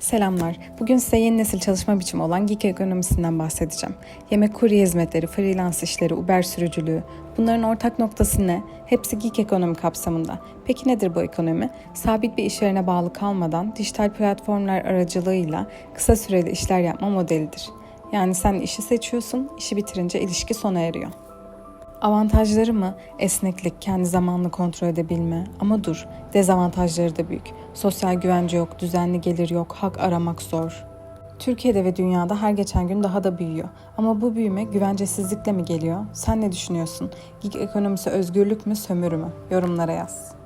Selamlar. Bugün size yeni nesil çalışma biçimi olan gig ekonomisinden bahsedeceğim. Yemek kurye hizmetleri, freelance işleri, Uber sürücülüğü, bunların ortak noktası ne? Hepsi gig ekonomi kapsamında. Peki nedir bu ekonomi? Sabit bir iş yerine bağlı kalmadan dijital platformlar aracılığıyla kısa süreli işler yapma modelidir. Yani sen işi seçiyorsun, işi bitirince ilişki sona eriyor. Avantajları mı? Esneklik, kendi zamanını kontrol edebilme. Ama dur, dezavantajları da büyük. Sosyal güvence yok, düzenli gelir yok, hak aramak zor. Türkiye'de ve dünyada her geçen gün daha da büyüyor. Ama bu büyüme güvencesizlikle mi geliyor? Sen ne düşünüyorsun? Gig ekonomisi özgürlük mü, sömürü mü? Yorumlara yaz.